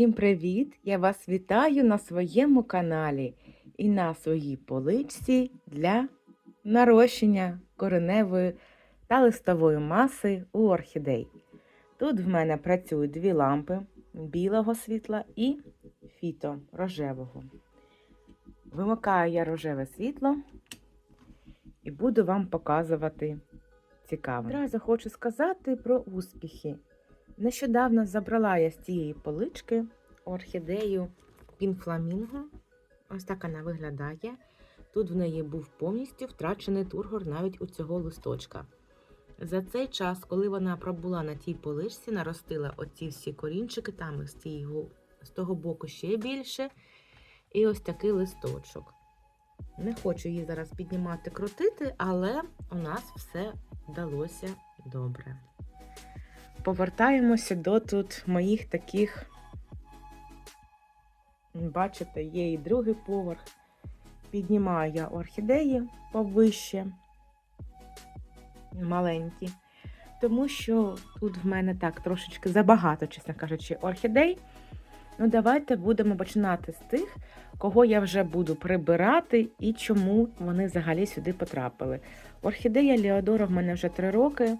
Всім привіт! Я вас вітаю на своєму каналі і на своїй поличці для нарощення кореневої та листової маси у орхідей. Тут в мене працюють дві лампи білого світла і фіто рожевого. Вимикаю я рожеве світло і буду вам показувати цікаве. Одразу хочу сказати про успіхи. Нещодавно забрала я з цієї полички орхідею Пінфламінго. Ось так вона виглядає. Тут в неї був повністю втрачений тургор навіть у цього листочка. За цей час, коли вона пробула на тій поличці, наростила оці всі корінчики, там з, тієї, з того боку ще більше. І ось такий листочок. Не хочу її зараз піднімати, крутити, але у нас все вдалося добре повертаємося до тут моїх таких, бачите, є і другий поверх. Піднімаю я орхідеї повище, маленькі, тому що тут в мене так трошечки забагато, чесно кажучи, орхідей. Ну, давайте будемо починати з тих, кого я вже буду прибирати і чому вони взагалі сюди потрапили. Орхідея Леодора в мене вже 3 роки.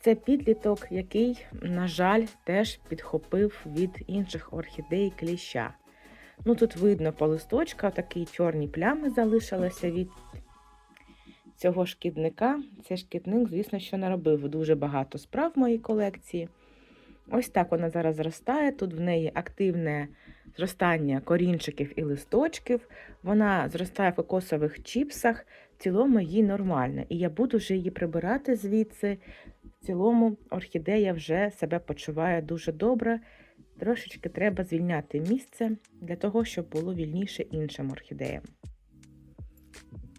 Це підліток, який, на жаль, теж підхопив від інших орхідей кліща. Ну, Тут видно по листочка, такі чорні плями залишилися від цього шкідника. Цей шкідник, звісно, що наробив дуже багато справ в моїй колекції. Ось так вона зараз зростає. Тут в неї активне зростання корінчиків і листочків. Вона зростає в кокосових чіпсах, в цілому їй нормально. І я буду вже її прибирати звідси. В цілому орхідея вже себе почуває дуже добре. Трошечки треба звільняти місце для того, щоб було вільніше іншим орхідеям.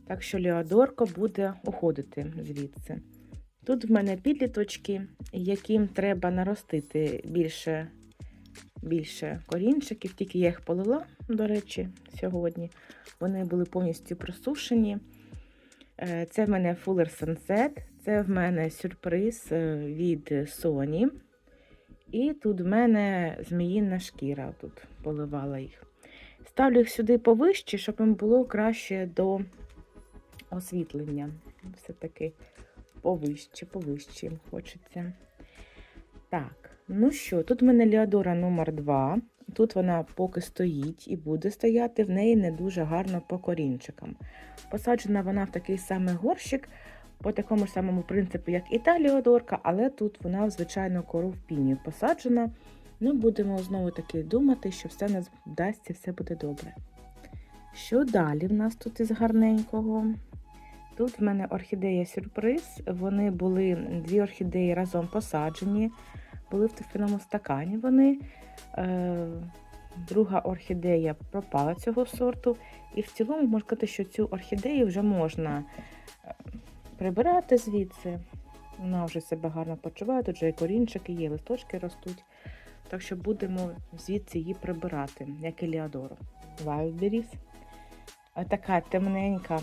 Так що Леодорко буде уходити звідси. Тут в мене підліточки, яким треба наростити більше більше корінчиків, тільки я їх полила, до речі, сьогодні. Вони були повністю просушені. Е, це в мене Fuller Sunset, це в мене сюрприз е, від Sony. І тут в мене зміїна шкіра, тут поливала їх. Ставлю їх сюди повище, щоб їм було краще до освітлення. Все-таки повище, повище хочеться. Так, ну що, тут в мене Леодора номер 2 Тут вона поки стоїть і буде стояти, в неї не дуже гарно по корінчикам. Посаджена вона в такий самий горщик, по такому ж самому принципу, як і та Леодорка, але тут вона, звичайно, кору в піні посаджена. Ну, будемо знову таки думати, що все нас вдасться, все буде добре. Що далі в нас тут із гарненького? Тут в мене орхідея сюрприз. Вони були дві орхідеї разом посаджені, були в тефіному стакані вони. Е, друга орхідея пропала цього сорту. І в цілому можна сказати, що цю орхідею вже можна е, прибирати звідси. Вона вже себе гарно почуває, тут вже і корінчики є, листочки ростуть. Так що будемо звідси її прибирати, як і Ліадору. Wildberries. Така темненька.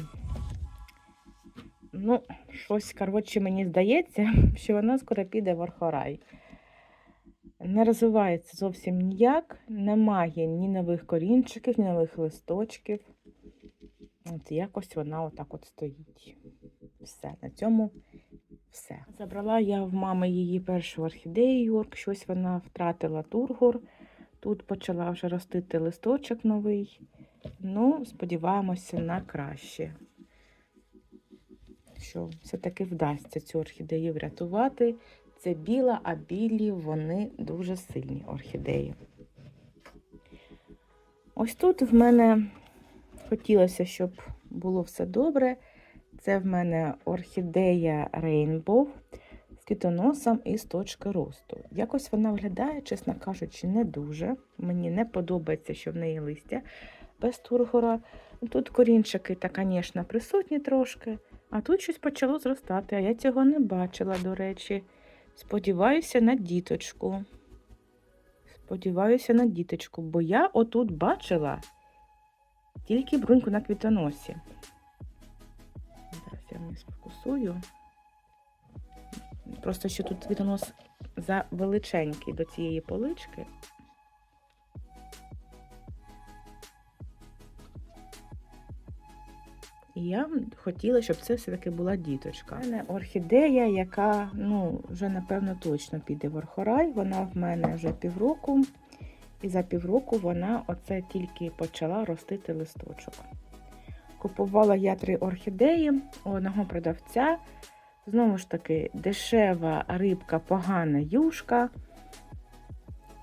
Ну, щось, коротше, мені здається, що вона скоро піде в орхорай. Не розвивається зовсім ніяк, немає ні нових корінчиків, ні нових листочків. От якось вона отак от стоїть. Все, на цьому все. Забрала я в мами її першу орхідею Йорк, щось вона втратила тургор. Тут почала вже ростити листочок новий. Ну, сподіваємося на краще. Що все-таки вдасться цю орхідею врятувати. Це біла, а білі вони дуже сильні орхідеї. Ось тут в мене хотілося, щоб було все добре. Це в мене орхідея Rainbow з квітоносом і з точки росту. Якось вона виглядає, чесно кажучи, не дуже. Мені не подобається, що в неї листя без тургора. Тут корінчики, звісно, присутні трошки, а тут щось почало зростати, а я цього не бачила, до речі. Сподіваюся на діточку. Сподіваюся на діточку, бо я отут бачила тільки бруньку на квітоносі. Зараз я вниз покусую. Просто ще тут відонос за величенький до цієї полички. І я хотіла, щоб це все-таки була діточка. У мене орхідея, яка, ну, вже, напевно, точно піде в орхорай. Вона в мене вже півроку. І за півроку вона оце тільки почала ростити листочок. Купувала я три орхідеї у одного продавця. Знову ж таки, дешева рибка, погана юшка.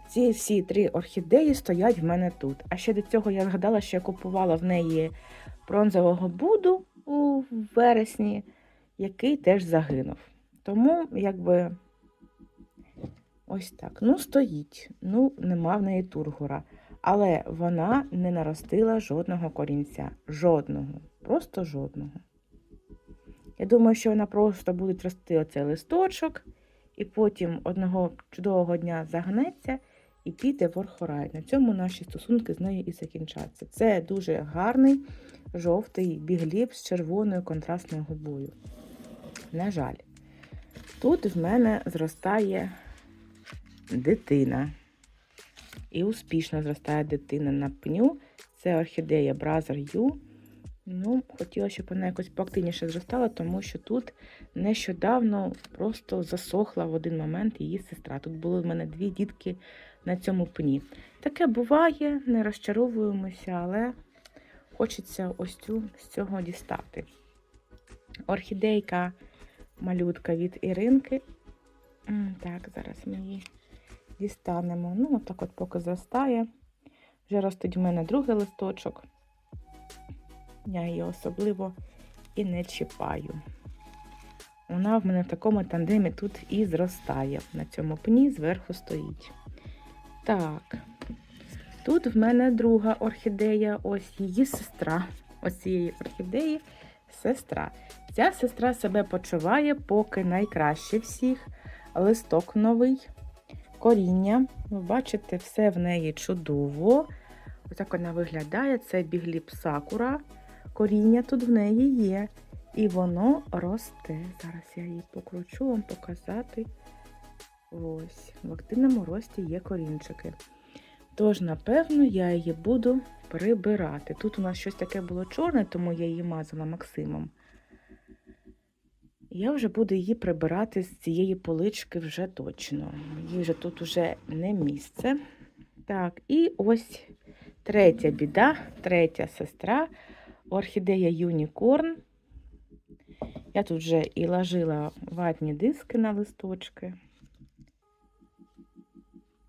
Ці всі три орхідеї стоять в мене тут. А ще до цього я згадала, що я купувала в неї бронзового буду у вересні, який теж загинув. Тому, якби, ось так. Ну, стоїть. Ну, нема в неї тургора. Але вона не наростила жодного корінця. Жодного. Просто жодного. Я думаю, що вона просто буде рости оцей листочок, і потім одного чудового дня загнеться і піде в. На цьому наші стосунки з нею і закінчаться. Це дуже гарний жовтий бігліп з червоною контрастною губою. На жаль, тут в мене зростає дитина. І успішно зростає дитина на пню. Це орхідея Brother U. Ну, хотіла, щоб вона якось поактивніше зростала, тому що тут нещодавно просто засохла в один момент її сестра. Тут були в мене дві дітки на цьому пні. Таке буває, не розчаровуємося, але хочеться ось цю з цього дістати. Орхідейка малютка від Іринки. Так, зараз ми її дістанемо. Ну, отак от поки зростає. Вже ростить в мене другий листочок. Я її особливо і не чіпаю. Вона в мене в такому тандемі тут і зростає. На цьому пні зверху стоїть. Так, тут в мене друга орхідея, ось її сестра. Ось цієї орхідеї сестра. Ця сестра себе почуває поки найкраще всіх. Листок новий, коріння. Ви бачите, все в неї чудово. Ось так вона виглядає. Це бігліп сакура. Коріння тут в неї є. І воно росте. Зараз я її покручу вам показати. Ось, в активному рості є корінчики. Тож, напевно, я її буду прибирати. Тут у нас щось таке було чорне, тому я її мазала Максимом. Я вже буду її прибирати з цієї полички вже точно. Їй вже тут вже не місце. Так, і ось третя біда, третя сестра орхідея Юнікорн. Я тут вже і ложила ватні диски на листочки.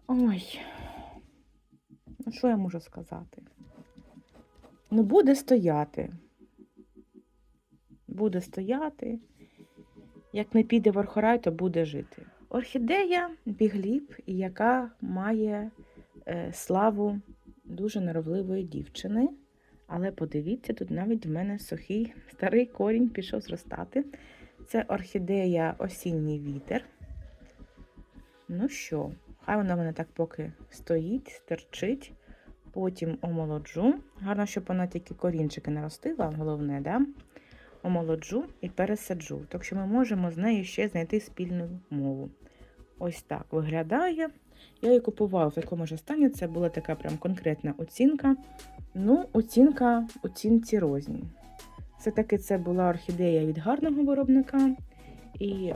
Ой, ну що я можу сказати? Ну, буде стояти. Буде стояти. Як не піде в орхорай, то буде жити. Орхідея бігліп, яка має е, славу дуже норовливої дівчини. Але подивіться, тут навіть в мене сухий старий корінь пішов зростати. Це орхідея осінній вітер. Ну що, хай вона в мене так поки стоїть, стерчить, потім омолоджу. Гарно, щоб вона тільки корінчики наростила, головне, да? Омолоджу і пересаджу. Так що ми можемо з нею ще знайти спільну мову. Ось так виглядає. Я її купувала в такому ж стані, це була така прям конкретна оцінка. Ну, оцінка оцінці розні. Все-таки це була орхідея від гарного виробника. І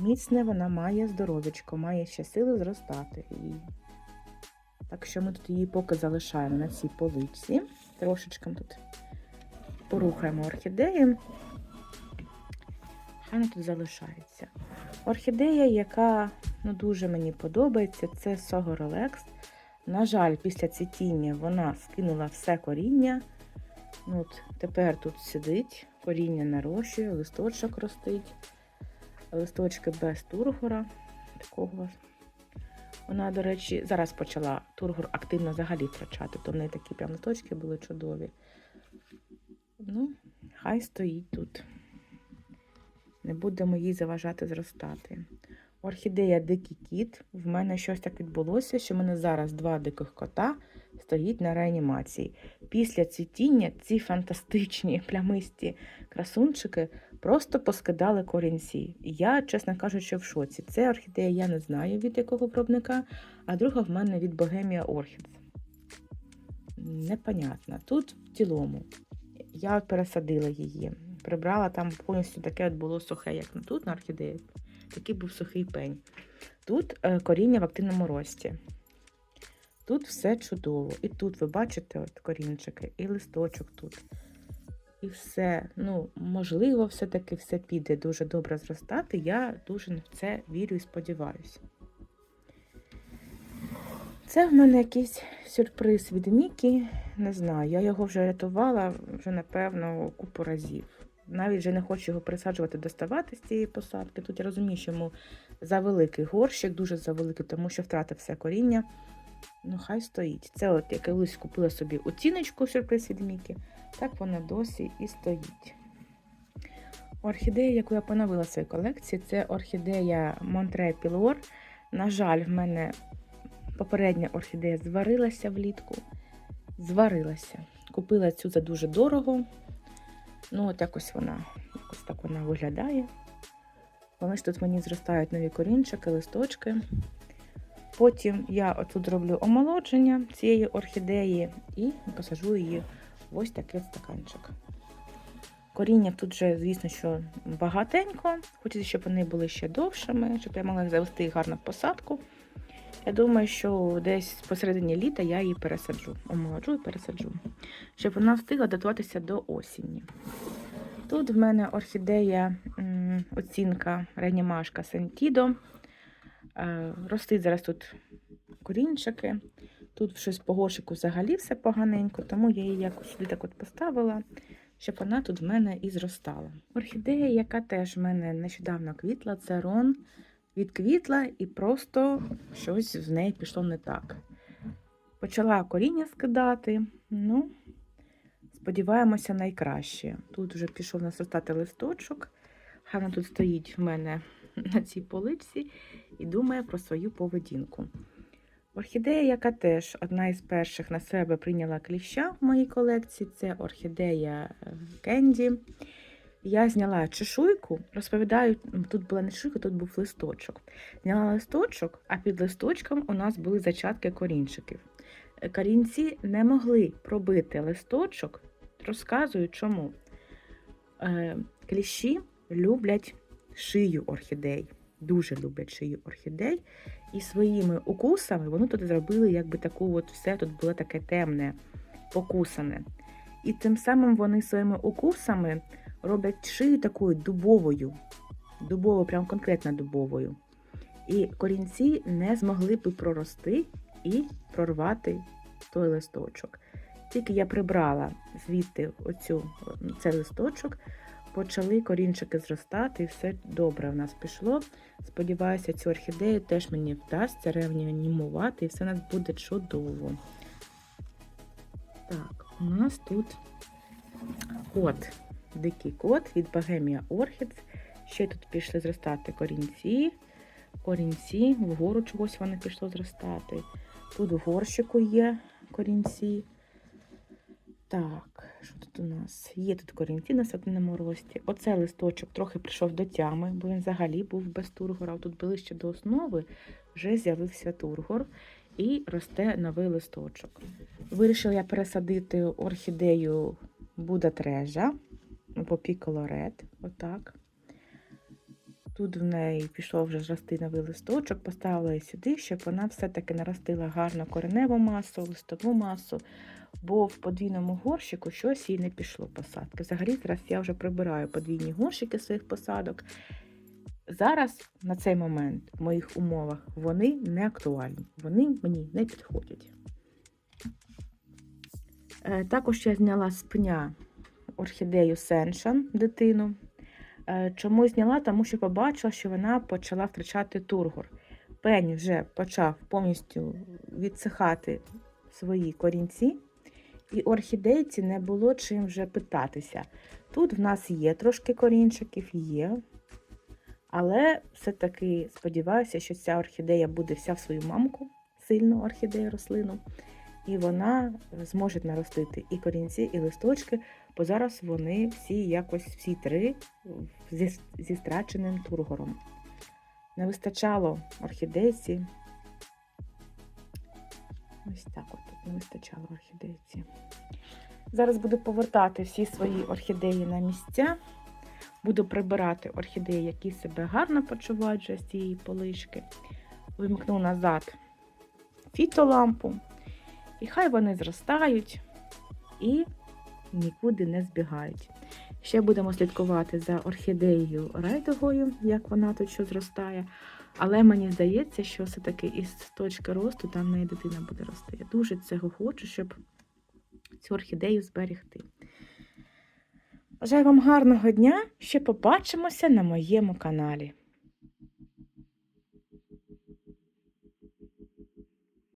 міцне вона має здоров'ячко, має ще сили зростати. І... Так що ми тут її поки залишаємо на цій поличці. Трошечки тут порухаємо орхідеї. Хай вона тут залишається. Орхідея, яка ну, дуже мені подобається, це Согоролекс. На жаль, після цвітіння вона скинула все коріння. Ну, от Тепер тут сидить, коріння нарощує, листочок ростить, листочки без тургора. Такого. Вона, до речі, зараз почала тургор активно взагалі втрачати, то в неї такі прям листочки були чудові. Ну, хай стоїть тут. Не будемо їй заважати зростати. Орхідея Дикий кіт. В мене щось так відбулося, що в мене зараз два диких кота стоїть на реанімації. Після цвітіння ці фантастичні плямисті красунчики просто поскидали корінці. Я, чесно кажучи, в шоці. Це орхідея я не знаю від якого виробника, а друга в мене від Bohemia Orchids. Непонятно. Тут в цілому я пересадила її. Прибрала там повністю таке от було сухе, як на тут на орхідеї. Такий був сухий пень. Тут е, коріння в активному рості. Тут все чудово. І тут ви бачите от корінчики, і листочок тут. І все, ну, можливо, все-таки все піде дуже добре зростати. Я дуже в це вірю і сподіваюся. Це в мене якийсь сюрприз від Мікі. Не знаю, я його вже рятувала вже, напевно, купу разів. Навіть вже не хочу його пересаджувати, доставати з цієї посадки. Тут я розумію, що йому завеликий горщик, дуже завеликий, тому що втратив все коріння. Ну, хай стоїть. Це от я колись купила собі оціночку сюрприз від Мікі. Так вона досі і стоїть. Орхідея, яку я поновила в своїй колекції, це орхідея Монтре Пілор. На жаль, в мене попередня орхідея зварилася влітку. Зварилася. Купила цю за дуже дорого. Ну, от якось вона, якось так вона виглядає. Вони ж тут мені зростають нові корінчики, листочки. Потім я отут роблю омолодження цієї орхідеї і посажу її в ось такий стаканчик. Коріння тут вже, звісно, що багатенько. Хочеться, щоб вони були ще довшими, щоб я могла завести їх гарно в посадку. Я думаю, що десь посередині літа я її пересаджу, омолоджу і пересаджу, щоб вона встигла датуватися до осені. Тут в мене орхідея оцінка Ренімашка Сентідо. Е, Ростить зараз тут корінчики. Тут щось по горшику взагалі все поганенько, тому я її якось сюди так от поставила, щоб вона тут в мене і зростала. Орхідея, яка теж в мене нещодавно квітла, це рон. Відквітла і просто щось в неї пішло не так. Почала коріння скидати. Ну, сподіваємося, найкраще. Тут вже пішов нас ростати листочок. Хай тут стоїть в мене на цій поличці і думає про свою поведінку. Орхідея, яка теж одна із перших на себе прийняла кліща в моїй колекції, це орхідея е, Кенді. Я зняла чешуйку, розповідаю, тут була не чешуйка, тут був листочок. Зняла листочок, а під листочком у нас були зачатки корінчиків. Е, Корінці не могли пробити листочок, розказую чому. Е, Кліщі люблять шию орхідей, дуже люблять шию орхідей. І своїми укусами вони тут зробили якби таку от все тут було таке темне, покусане. І тим самим вони своїми укусами роблять шию такою дубовою, дубовою, прям конкретно дубовою. І корінці не змогли би прорости і прорвати той листочок. Тільки я прибрала звідти оцю, цей листочок, почали корінчики зростати, і все добре в нас пішло. Сподіваюся, цю орхідею теж мені вдасться реанімувати, і все у нас буде чудово. Так, у нас тут кот, дикий кот від Bohemia Orchids. Ще тут пішли зростати корінці. Корінці, вгору чогось вони пішло зростати. Тут в горщику є корінці. Так, що тут у нас? Є тут корінці на садинному рості. Оце листочок трохи прийшов до тями, бо він взагалі був без тургора. Тут ближче до основи вже з'явився тургор і росте новий листочок. Вирішила я пересадити орхідею Буда Трежа по Піколорет. Отак. Тут в неї пішов вже рости новий листочок, поставила її сюди, щоб вона все-таки наростила гарну кореневу масу, листову масу, бо в подвійному горщику щось їй не пішло посадки. Взагалі, зараз я вже прибираю подвійні горщики своїх посадок. Зараз, на цей момент, в моїх умовах, вони не актуальні, вони мені не підходять. Е, Також я зняла з пня орхідею Сеншан, дитину. Е, Чому зняла? Тому що побачила, що вона почала втрачати тургор. Пень вже почав повністю відсихати свої корінці, і орхідейці не було чим вже питатися. Тут в нас є трошки корінчиків, є. Але все-таки сподіваюся, що ця орхідея буде вся в свою мамку, сильну орхідею рослину, і вона зможе наростити і корінці, і листочки, бо зараз вони всі якось всі три зі, зі страченим тургором. Не вистачало орхідейці. Ось так от не вистачало орхідейці. Зараз буду повертати всі свої орхідеї на місця. Буду прибирати орхідеї, які себе гарно почувають вже з цієї полишки. Вимкну назад фітолампу. І хай вони зростають і нікуди не збігають. Ще будемо слідкувати за орхідеєю райдугою, як вона тут що зростає. Але мені здається, що все-таки із точки росту там неї дитина буде рости. Я дуже цього хочу, щоб цю орхідею зберегти. Бажаю вам гарного дня! Ще побачимося на моєму каналі.